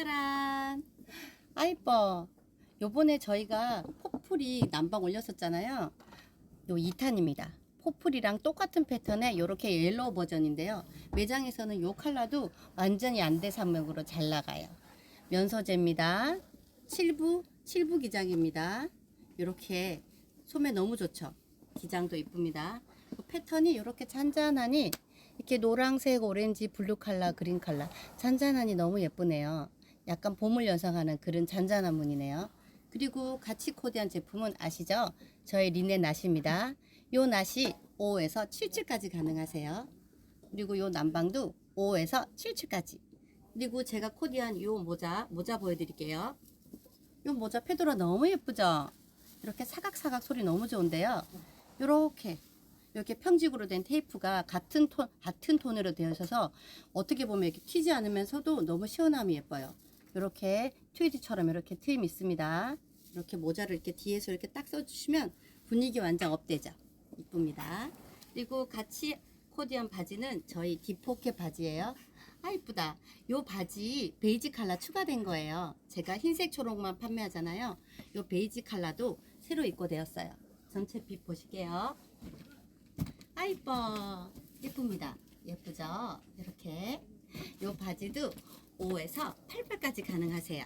짜란. 아 이뻐. 요번에 저희가 포풀이 난방 올렸었잖아요. 요 2탄입니다. 포풀이랑 똑같은 패턴의 요렇게 옐로우 버전인데요. 매장에서는 요 컬러도 완전히 안대산맥으로 잘 나가요. 면소재입니다. 7부, 7부 기장입니다. 요렇게 소매 너무 좋죠. 기장도 이쁩니다. 그 패턴이 이렇게 잔잔하니 이렇게 노란색, 오렌지, 블루 컬러, 그린 컬러 잔잔하니 너무 예쁘네요. 약간 봄을 연상하는 그런 잔잔한 무늬네요. 그리고 같이 코디한 제품은 아시죠? 저의 리넨 낫입니다. 요 낫이 5에서 7칠까지 가능하세요. 그리고 요 난방도 5에서 7칠까지. 그리고 제가 코디한 요 모자, 모자 보여드릴게요. 요 모자 페도라 너무 예쁘죠? 이렇게 사각사각 소리 너무 좋은데요. 요렇게 이렇게 평직으로 된 테이프가 같은 톤 같은 톤으로 되어 있어서 어떻게 보면 이렇게 튀지 않으면서도 너무 시원함이 예뻐요. 이렇게 트위드처럼 이렇게 트임 있습니다. 이렇게 모자를 이렇게 뒤에서 이렇게 딱 써주시면 분위기 완전 업되죠. 이쁩니다. 그리고 같이 코디한 바지는 저희 디포켓 바지예요. 아 이쁘다. 요 바지 베이지 컬러 추가된 거예요. 제가 흰색 초록만 판매하잖아요. 요 베이지 컬러도 새로 입고되었어요. 전체 빛 보실게요. 아 이뻐. 예쁩니다. 예쁘죠? 이렇게 요 바지도 5에서 88까지 가능하세요.